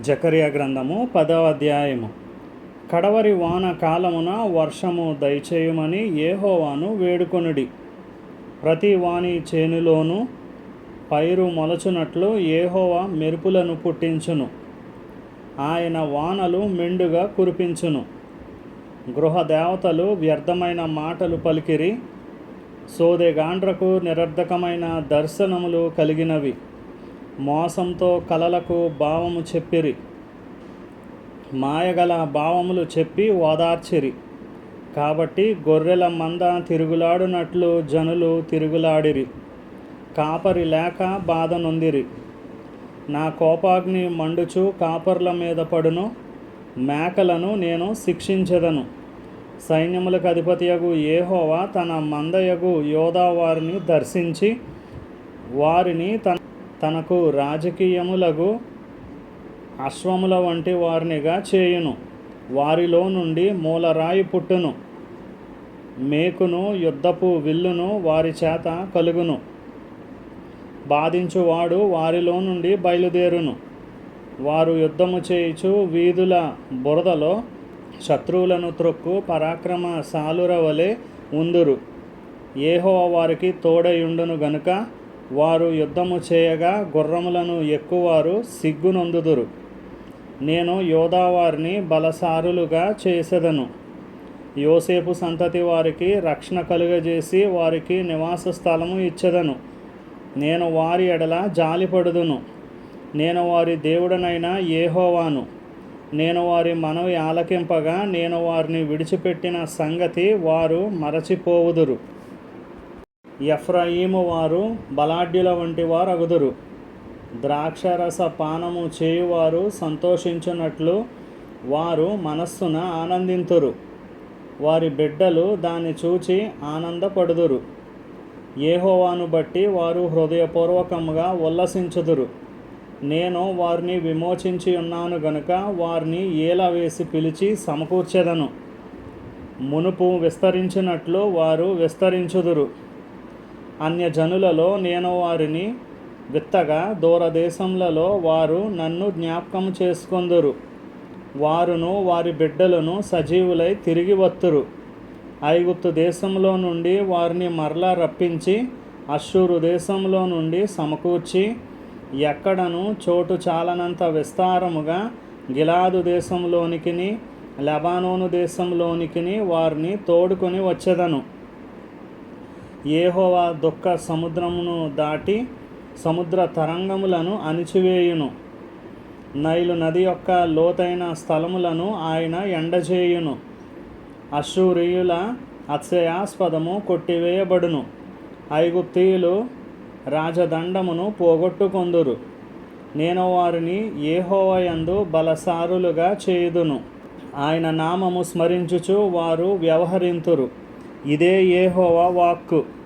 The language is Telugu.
జకరియా గ్రంథము పదవ అధ్యాయము. కడవరి వాన కాలమున వర్షము దయచేయమని ఏహోవాను వేడుకొనుడి. ప్రతి వాణి చేనులోనూ పైరు మొలచునట్లు ఏహోవా మెరుపులను పుట్టించును. ఆయన వానలు మెండుగా కురిపించును. గృహ దేవతలు వ్యర్థమైన మాటలు పలికిరి. సోదెగాండ్రకు నిరర్ధకమైన దర్శనములు కలిగినవి. మోసంతో కలలకు భావము చెప్పిరి. మాయగల భావములు చెప్పి ఓదార్చిరి. కాబట్టి గొర్రెల మంద తిరుగులాడునట్లు జనులు తిరుగులాడిరి. కాపరి లేక బాధ నొందిరి. నా కోపాగ్ని మండుచు కాపర్ల మీద పడును. మేకలను నేను శిక్షించెదను. సైన్యములకు అధిపతియగు ఏహోవా తన మందయగు యోధా వారిని దర్శించి వారిని తన తనకు రాజకీయములగు అశ్వముల వంటి వారినిగా చేయును. వారిలో నుండి మూలరాయి పుట్టును. మేకును యుద్ధపు విల్లును వారి చేత కలుగును. బాధించువాడు వారిలో నుండి బయలుదేరును. వారు యుద్ధము చేయుచు వీధుల బురదలో శత్రువులను త్రొక్కు పరాక్రమ సాలుర వలె ఉందురు. ఏహో వారికి తోడయుండును గనుక వారు యుద్ధము చేయగా గుర్రములను ఎక్కువారు సిగ్గునొందుదురు. నేను యోధావారిని బలసారులుగా చేసెదను. యోసేపు సంతతి వారికి రక్షణ కలుగజేసి వారికి నివాస స్థలము ఇచ్చేదను. నేను వారి ఎడల జాలిపడుదును నేను వారి దేవుడనైన ఏహోవాను నేను వారి మనవి ఆలకింపగా నేను వారిని విడిచిపెట్టిన సంగతి వారు మరచిపోవుదురు. ఎఫ్రాయిము వారు బలాఢ్యుల వంటి వారు అగుదురు ద్రాక్షరస పానము చేయువారు సంతోషించున్నట్లు వారు మనస్సున ఆనందింతురు. వారి బిడ్డలు దాన్ని చూచి ఆనందపడుదురు. ఏహోవాను బట్టి వారు హృదయపూర్వకంగా ఉల్లసించుదురు. నేను వారిని విమోచించి ఉన్నాను గనుక వారిని ఏల వేసి పిలిచి సమకూర్చెదను. మునుపు విస్తరించినట్లు వారు విస్తరించుదురు. అన్యజనులలో నేను వారిని విత్తగా దూరదేశములలో వారు నన్ను జ్ఞాపకం చేసుకొందురు. వారును వారి బిడ్డలను సజీవులై తిరిగి వత్తురు. ఐగుప్తు దేశంలో నుండి వారిని మరలా రప్పించి అశ్షూరు దేశంలో నుండి సమకూర్చి ఎక్కడను చోటు చాలనంత విస్తారముగా గిలాదు దేశంలోనికిని లెబానోను దేశంలోనికిని వారిని తోడుకొని వచ్చేదను. ఏహోవా దుఃఖ సముద్రమును దాటి సముద్ర తరంగములను అణిచివేయును. నైలు నది యొక్క లోతైన స్థలములను ఆయన ఎండజేయును. అశూరియుల అత్యయాస్పదము కొట్టివేయబడును. ఐగుప్తీయులు రాజదండమును పోగొట్టుకొందురు. నేను వారిని ఏహోవయందు బలసారులుగా చేయుదును. ఆయన నామము స్మరించుచు వారు వ్యవహరింతురు. ఇదే ఏహోవా వాక్కు.